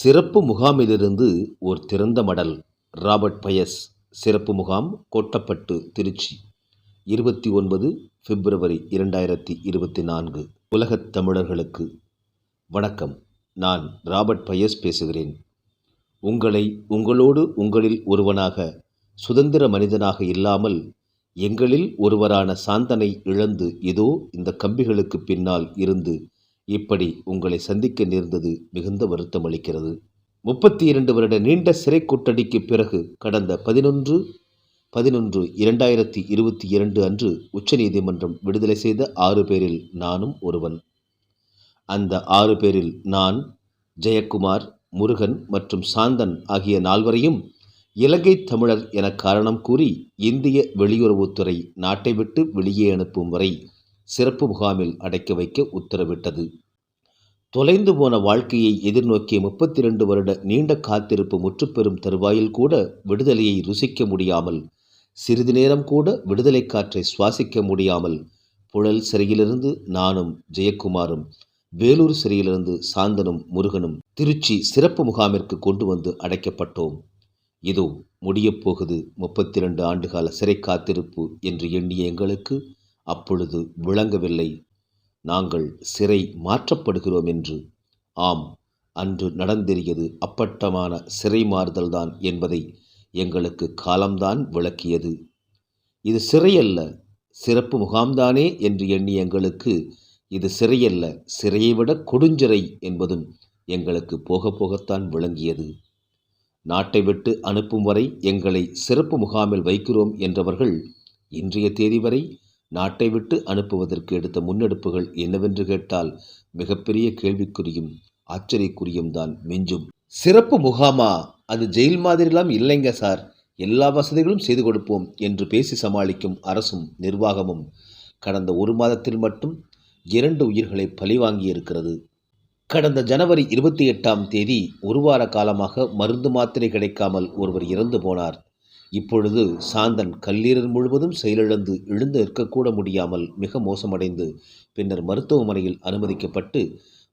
சிறப்பு முகாமிலிருந்து ஓர் திறந்த மடல் ராபர்ட் பயஸ். சிறப்பு முகாம் கோட்டப்பட்டு திருச்சி. இருபத்தி ஒன்பது பிப்ரவரி இரண்டாயிரத்தி இருபத்தி நான்கு. உலகத் தமிழர்களுக்கு வணக்கம். நான் ராபர்ட் பயஸ் பேசுகிறேன். உங்களை உங்களோடு உங்களில் ஒருவனாக சுதந்திர மனிதனாக இல்லாமல் எங்களில் ஒருவரான சாந்தனை இழந்து இதோ இந்த கம்பிகளுக்கு பின்னால் இருந்து இப்படி உங்களை சந்திக்க நேர்ந்தது மிகுந்த வருத்தம் அளிக்கிறது. முப்பத்தி இரண்டு வருட நீண்ட சிறை கூட்டடிக்கு பிறகு கடந்த பதினொன்று பதினொன்று இரண்டாயிரத்தி இருபத்தி இரண்டு அன்று உச்சநீதிமன்றம் விடுதலை செய்த ஆறு பேரில் நானும் ஒருவன். அந்த ஆறு பேரில் நான் ஜெயக்குமார் முருகன் மற்றும் சாந்தன் ஆகிய நால்வரையும் இலங்கை தமிழர் என காரணம் கூறி இந்திய வெளியுறவுத்துறை நாட்டை விட்டு வெளியே அனுப்பும் வரை சிறப்பு முகாமில் அடைக்க வைக்க உத்தரவிட்டது. தொலைந்து போன வாழ்க்கையை எதிர்நோக்கிய முப்பத்தி ரெண்டு வருட நீண்ட காத்திருப்பு முற்றுப்பெறும் தருவாயில் கூட விடுதலையை ருசிக்க முடியாமல் சிறிது நேரம் கூட விடுதலை காற்றை சுவாசிக்க முடியாமல் புழல் சிறையிலிருந்து நானும் ஜெயக்குமாரும் வேலூர் சிறையிலிருந்து சாந்தனும் முருகனும் திருச்சி சிறப்பு முகாமிற்கு கொண்டு வந்து அடைக்கப்பட்டோம். இதோ முடியப் போகுது முப்பத்தி ரெண்டு ஆண்டுகால சிறை காத்திருப்பு என்று எண்ணிய எங்களுக்கு அப்பொழுது விளங்கவில்லை. நாங்கள் சிறை மாற்றப்படுகிறோம் என்று. ஆம் அன்று நடந்தேறியது அப்பட்டமான சிறை மாறுதல்தான் என்பதை எங்களுக்கு காலம்தான் விளக்கியது. இது சிறையல்ல சிறப்பு முகாம்தானே என்று எண்ணி எங்களுக்கு இது சிறையல்ல சிறையை விட கொடுஞ்சிறை என்பதும் எங்களுக்கு போக போகத்தான் விளங்கியது. நாட்டை விட்டு அனுப்பும் வரை எங்களை சிறப்பு முகாமில் வைக்கிறோம் என்றவர்கள் இன்றைய தேதி வரை நாட்டை விட்டு அனுப்புவதற்கு எடுத்த முன்னெடுப்புகள் என்னவென்று கேட்டால் மிகப்பெரிய கேள்விக்குறியும் ஆச்சரியக்குறியும் தான் மிஞ்சும். சிறப்பு முகாமா? அது ஜெயில் மாதிரிலாம் இல்லைங்க சார். எல்லா வசதிகளும் செய்து கொடுப்போம் என்று பேசி சமாளிக்கும் அரசும் நிர்வாகமும் கடந்த ஒரு மாதத்தில் மட்டும் இரண்டு உயிர்களை பழிவாங்கி இருக்கிறது கடந்த ஜனவரி இருபத்தி எட்டாம் தேதி ஒரு வார காலமாக மருந்து மாத்திரை கிடைக்காமல் ஒருவர் இறந்து போனார். இப்பொழுது சாந்தன் கல்லீரல் முழுவதும் செயலிழந்து எழுந்து இருக்கக்கூட முடியாமல் மிக மோசமடைந்து பின்னர் மருத்துவமனையில் அனுமதிக்கப்பட்டு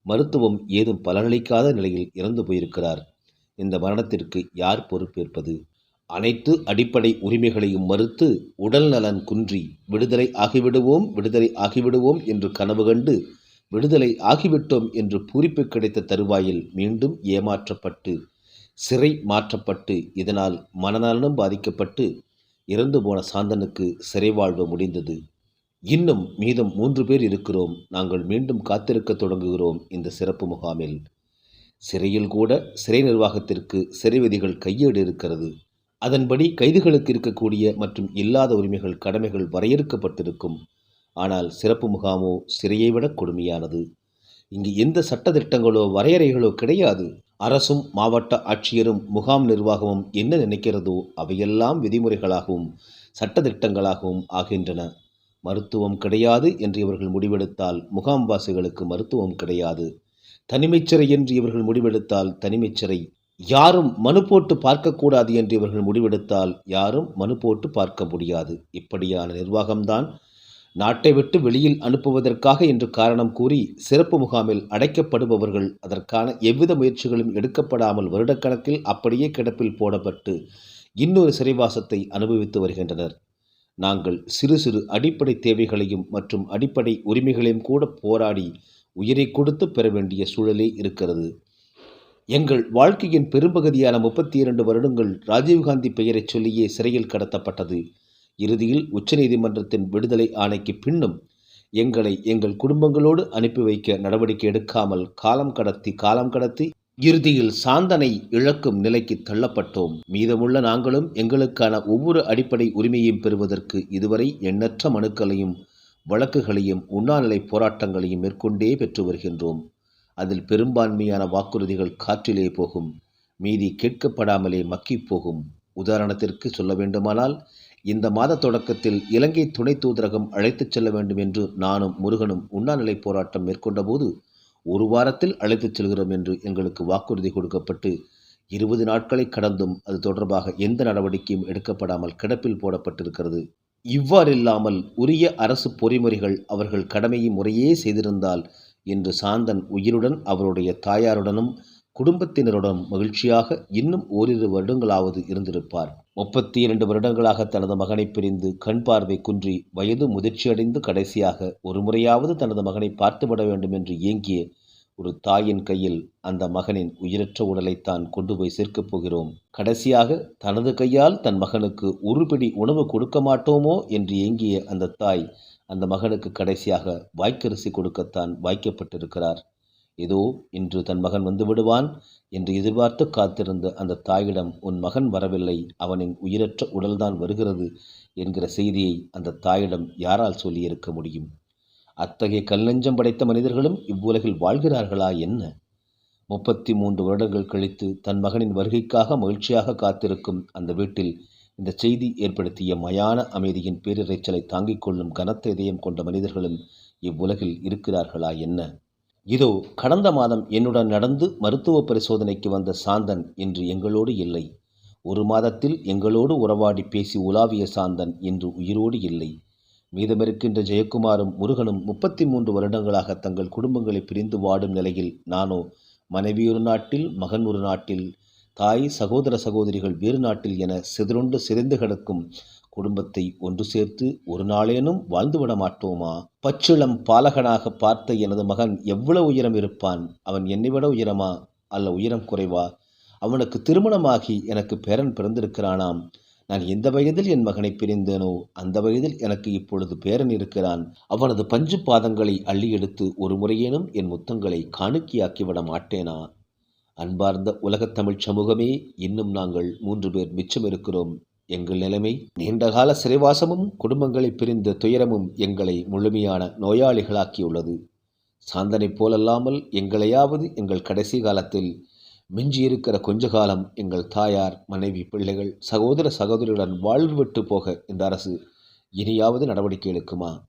மருத்துவம் ஏதும் பலனளிக்காத நிலையில் இறந்து போயிருக்கிறார். இந்த மரணத்திற்கு யார் பொறுப்பேற்பது? அனைத்து அடிப்படை உரிமைகளையும் மறுத்து உடல் நலன் குன்றி விடுதலை ஆகிவிடுவோம் விடுதலை ஆகிவிடுவோம் என்று கனவு கண்டு விடுதலை ஆகிவிட்டோம் என்று பூரிப்பு கிடைத்த தருவாயில் மீண்டும் ஏமாற்றப்பட்டு சிறை மாற்றப்பட்டு இதனால் மனநலனும் பாதிக்கப்பட்டு இறந்து போன சாந்தனுக்கு சிறை வாழ்வு முடிந்தது. இன்னும் மீதம் மூன்று பேர் இருக்கிறோம். நாங்கள் மீண்டும் காத்திருக்க தொடங்குகிறோம் இந்த சிறப்பு முகாமில். சிறையில் கூட சிறை நிர்வாகத்திற்கு சிறை விதிகள் கையேடு இருக்கிறது. அதன்படி கைதுகளுக்கு இருக்கக்கூடிய மற்றும் இல்லாத உரிமைகள் கடமைகள் வரையறுக்கப்பட்டிருக்கும். ஆனால் சிறப்பு முகாமோ சிறையை விட கொடுமையானது. இங்கு எந்த சட்டத்திட்டங்களோ வரையறைகளோ கிடையாது. அரசும் மாவட்ட ஆட்சியரும் முகாம் நிர்வாகமும் என்ன நினைக்கிறதோ அவையெல்லாம் விதிமுறைகளாகவும் சட்டத்திட்டங்களாகவும் ஆகின்றன. மருத்துவம் கிடையாது என்று இவர்கள் முடிவெடுத்தால் முகாம்வாசிகளுக்கு மருத்துவம் கிடையாது. தனிமைச்சிறை என்று இவர்கள் முடிவெடுத்தால் தனிமைச்சிறை. யாரும் மனு போட்டு பார்க்கக்கூடாது என்று இவர்கள் முடிவெடுத்தால் யாரும் மனு போட்டு பார்க்க முடியாது. இப்படியான நிர்வாகம்தான் நாட்டை விட்டு வெளியில் அனுப்புவதற்காக என்று காரணம் கூறி சிறப்பு முகாமில் அடைக்கப்படுபவர்கள் அதற்கான எவ்வித முயற்சிகளும் எடுக்கப்படாமல் வருடக்கணக்கில் அப்படியே கிடப்பில் போடப்பட்டு இன்னொரு சிறைவாசத்தை அனுபவித்து வருகின்றனர். நாங்கள் சிறு சிறு அடிப்படை தேவைகளையும் மற்றும் அடிப்படை உரிமைகளையும் கூட போராடி உயிரை கொடுத்து பெற வேண்டிய சூழலே இருக்கிறது. எங்கள் வாழ்க்கையின் பெரும்பகுதியான முப்பத்தி இரண்டு வருடங்கள் ராஜீவ்காந்தி பெயரைச் சொல்லியே சிறையில் கடத்தப்பட்டது. இறுதியில் உச்சநீதிமன்றத்தின் விடுதலை ஆணைக்கு பின்னும் எங்களை எங்கள் குடும்பங்களோடு அனுப்பி வைக்க நடவடிக்கை எடுக்காமல் காலம் கடத்தி காலம் கடத்தி இறுதியில் சாந்தனை இழக்கும் நிலைக்கு தள்ளப்பட்டோம். மீதமுள்ள நாங்களும் எங்களுக்கான ஒவ்வொரு அடிப்படை உரிமையும் பெறுவதற்கு இதுவரை எண்ணற்ற மனுக்களையும் வழக்குகளையும் உண்ணாநிலை போராட்டங்களையும் மேற்கொண்டே பெற்று வருகின்றோம். அதில் பெரும்பான்மையான வாக்குறுதிகள் காற்றிலே போகும். மீதி கேட்கப்படாமலே மக்கி போகும். உதாரணத்திற்கு சொல்ல வேண்டுமானால் இந்த மாத தொடக்கத்தில் இலங்கை துணை தூதரகம் அழைத்துச் செல்ல வேண்டும் என்று நானும் முருகனும் உண்ணாநிலை போராட்டம் மேற்கொண்டபோது ஒரு வாரத்தில் அழைத்துச் செல்கிறோம் என்று எங்களுக்கு வாக்குறுதி கொடுக்கப்பட்டு இருபது நாட்களை கடந்தும் அது தொடர்பாக எந்த நடவடிக்கையும் எடுக்கப்படாமல் கிடப்பில் போடப்பட்டிருக்கிறது. இவ்வாறில்லாமல் உரிய அரசு பொறிமுறைகள் அவர்கள் கடமையை முறையே செய்திருந்தால் இன்று சாந்தன் உயிருடன் அவருடைய தாயாருடனும் குடும்பத்தினருடன் மகிழ்ச்சியாக இன்னும் ஓரிரு வருடங்களாவது இருந்திருப்பார். முப்பத்தி இரண்டு வருடங்களாக தனது மகனை பிரிந்து கண் பார்வை குன்றி வயது முதிர்ச்சியடைந்து கடைசியாக ஒரு முறையாவது தனது மகனை பார்த்துவிட வேண்டும் என்று ஏங்கிய ஒரு தாயின் கையில் அந்த மகனின் உயிரற்ற உடலைத்தான் கொண்டு போய் சேர்க்கப் போகிறோம். கடைசியாக தனது கையால் தன் மகனுக்கு ஒருபிடி உணவு கொடுக்க மாட்டோமோ என்று ஏங்கிய அந்த தாய் அந்த மகனுக்கு கடைசியாக வாய்க்கரிசி கொடுக்கத்தான் வாய்க்கப்பட்டிருக்கிறார். இதோ இன்று தன் மகன் வந்து விடுவான் என்று எதிர்பார்த்து காத்திருந்த அந்த தாயிடம் உன் மகன் வரவில்லை. அவனின் உயிரற்ற உடல்தான் வருகிறது என்கிற செய்தியை அந்த தாயிடம் யாரால் சொல்லியிருக்க முடியும்? அத்தகைய கல்லஞ்சம் படைத்த மனிதர்களும் இவ்வுலகில் வாழ்கிறார்களா என்ன? முப்பத்தி மூன்று வருடங்கள் கழித்து தன் மகனின் வருகைக்காக மகிழ்ச்சியாக காத்திருக்கும் அந்த வீட்டில் இந்த செய்தி ஏற்படுத்திய மயான அமைதியின் பேரிரைச்சலை தாங்கிக் கொள்ளும் கனத்த இதயம் கொண்ட மனிதர்களும் இவ்வுலகில் இருக்கிறார்களா என்ன? இதோ கடந்த மாதம் என்னுடன் நடந்து மருத்துவ பரிசோதனைக்கு வந்த சாந்தன் இன்று எங்களோடு இல்லை. ஒரு மாதத்தில் எங்களோடு உறவாடி பேசி உலாவிய சாந்தன் இன்று உயிரோடு இல்லை. மீதமிருக்கின்ற ஜெயக்குமாரும் முருகனும் முப்பத்தி மூன்று வருடங்களாக தங்கள் குடும்பங்களை பிரிந்து வாடும் நிலையில் நானோ மனைவி ஒரு நாட்டில் மகன் ஒரு நாட்டில் தாய் சகோதர சகோதரிகள் வேறு நாட்டில் என சிதறுண்டு சிதைந்து கிடக்கும் குடும்பத்தை ஒன்று சேர்த்து ஒரு நாளேனும் வாழ்ந்துவிட மாட்டோமா? பச்சிளம் பாலகனாக பார்த்த எனது மகன் எவ்வளவு உயரம் இருப்பான்? அவன் என்னை விட உயரமா? அல்ல உயரம் குறைவா? அவனுக்கு திருமணமாகி எனக்கு பேரன் பிறந்திருக்கிறானாம். நான் எந்த வயதில் என் மகனை பிரிந்தேனோ அந்த வயதில் எனக்கு இப்பொழுது பேரன் இருக்கிறான். அவனது பஞ்சு பாதங்களை அள்ளி எடுத்து ஒரு முறையேனும் என் முத்தங்களை காணிக்கையாக்கிவிட மாட்டேனா? அன்பார்ந்த உலகத் தமிழ்ச் சமூகமே இன்னும் நாங்கள் மூன்று பேர் மிச்சம் இருக்கிறோம். எங்கள் நிலைமை நீண்டகால சிறைவாசமும் குடும்பங்களை பிரிந்த துயரமும் எங்களை முழுமையான நோயாளிகளாக்கியுள்ளது. சாந்தனைப் போலல்லாமல் எங்களையாவது எங்கள் கடைசி காலத்தில் மிஞ்சியிருக்கிற கொஞ்ச காலம் எங்கள் தாயார் மனைவி பிள்ளைகள் சகோதர சகோதரியுடன் வாழ்வு விட்டு போக இந்த அரசு இனியாவது நடவடிக்கை எடுக்குமா?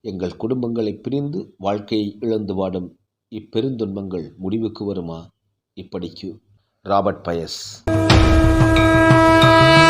எங்கள் குடும்பங்களை பிரிந்து வாழ்க்கையை இழந்து வாடும் இப்பெருந்துன்பங்கள் முடிவுக்கு வருமா? இப்படிக்கு. ராபர்ட் பயஸ்.